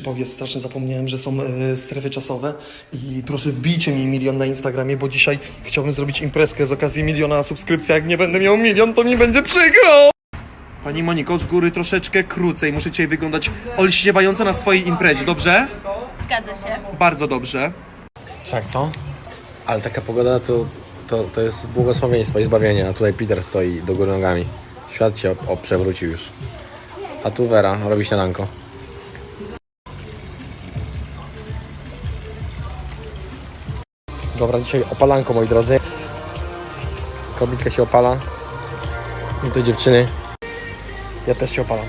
Powiedz, strasznie zapomniałem, że są e, strefy czasowe i proszę wbijcie mi milion na Instagramie, bo dzisiaj chciałbym zrobić imprezkę z okazji miliona subskrypcji. Jak nie będę miał milion, to mi będzie przykro! Pani Moniko, z góry troszeczkę krócej. Muszę dzisiaj wyglądać olśniewająco na swojej imprezie, dobrze? Zgadza się. Bardzo dobrze. Tak, co? Ale taka pogoda to, to, to jest błogosławieństwo i zbawienie, a tutaj Peter stoi do góry nogami. Świat się przewrócił już. A tu Vera robi śniadanko. Dobra, dzisiaj opalanko, moi drodzy. Kobitka się opala. I to dziewczyny. Ja też się opalam.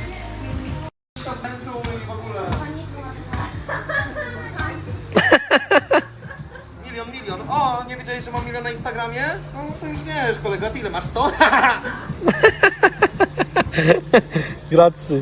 Milion, milion. O, nie wiedziałeś, że mam milion na Instagramie? No to już wiesz, kolego, a ty ile masz 100? Grazie.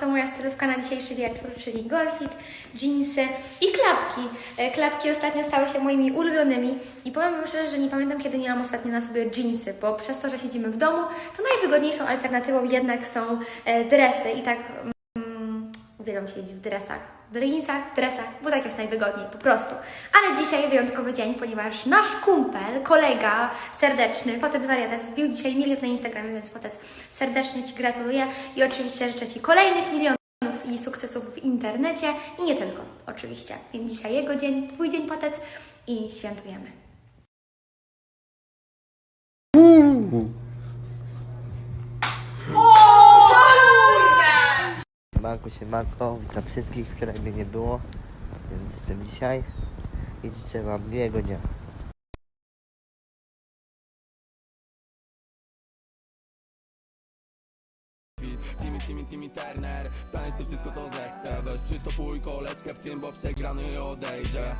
To moja stylówka na dzisiejszy wieczór, czyli golfik, jeansy i klapki. E, Klapki ostatnio stały się moimi ulubionymi i powiem Wam szczerze, że nie pamiętam kiedy miałam ostatnio na sobie jeansy, bo przez to, że siedzimy w domu, to najwygodniejszą alternatywą jednak są e, dresy i tak uwielbiam siedzieć w dresach, w leginsach, w dresach, bo tak jest najwygodniej po prostu. Ale dzisiaj wyjątkowy dzień, ponieważ nasz kumpel, kolega serdeczny, Potec Wariatec, wbił dzisiaj milion na Instagramie, więc Potec serdecznie Ci gratuluję i oczywiście życzę Ci kolejnych milionów i sukcesów w internecie i nie tylko, oczywiście. Więc dzisiaj jego dzień, Twój dzień Potec i świętujemy. Siemanko, siemanko, witam wszystkich, wczoraj mnie nie było, więc jestem dzisiaj i życzę wam miłego dnia. Timmy, Timmy, Timmy Turner Stanie sobie wszystko co zechce Weź koleżkę w tym, bo przegrany odejdzie